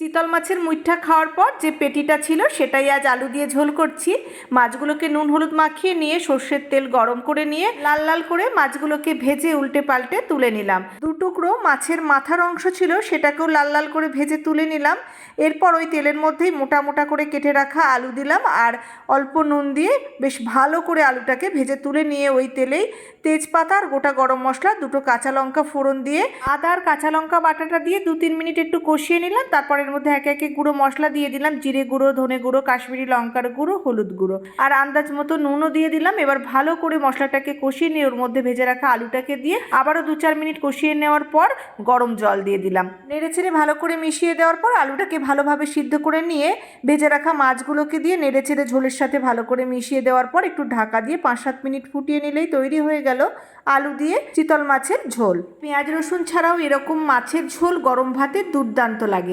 চিতল মাছের মুইঠা খাওয়ার পর যে পেটিটা ছিল সেটাই আজ আলু দিয়ে ঝোল করছি। মাছগুলোকে নুন হলুদ মাখিয়ে নিয়ে সর্ষের তেল গরম করে নিয়ে লাল লাল করে মাছগুলোকে ভেজে উল্টে পাল্টে তুলে নিলাম। দু টুকরো মাছের মাথার অংশ ছিল সেটাকেও লাল লাল করে ভেজে তুলে নিলাম। এরপর ওই তেলের মধ্যেই মোটা মোটা করে কেটে রাখা আলু দিলাম আর অল্প নুন দিয়ে বেশ ভালো করে আলুটাকে ভেজে তুলে নিয়ে ওই তেলেই তেজপাতা আর গোটা গরম মশলা, দুটো কাঁচা লঙ্কা ফোড়ন দিয়ে আদা আর কাঁচা লঙ্কা বাটাটা দিয়ে দু তিন মিনিট একটু কষিয়ে নিলাম, তারপর এর মধ্যে একে একে গুঁড়ো মশলা দিয়ে দিলাম, জিরে গুঁড়ো, ধনে গুঁড়ো, কাশ্মীরি লঙ্কার গুঁড়ো, হলুদ গুঁড়ো। আর আন্দাজ মতো নুনও দিয়ে দিলাম, এবার ভালো করে মশলাটাকে কষিয়ে নিয়ে ওর মধ্যে ভেজে রাখা আলুটাকে দিয়ে আবারও দু চার মিনিট কষিয়ে নেওয়ার পর গরম জল দিয়ে দিলাম। নেড়ে চেড়ে ভালো করে মিশিয়ে দেওয়ার পর আলুটাকে ভালোভাবে সিদ্ধ করে নিয়ে ভেজে রাখা মাছগুলোকে দিয়ে নেড়ে চেড়ে ঝোলের সাথে ভালো করে মিশিয়ে দেওয়ার পর একটু ঢাকা দিয়ে পাঁচ সাত মিনিট ফুটিয়ে নিলেই তৈরি হয়ে গেল আলু দিয়ে চিতল মাছের ঝোল। পেঁয়াজ রসুন ছাড়াও এরকম মাছের ঝোল গরম ভাতে দুর্দান্ত লাগে।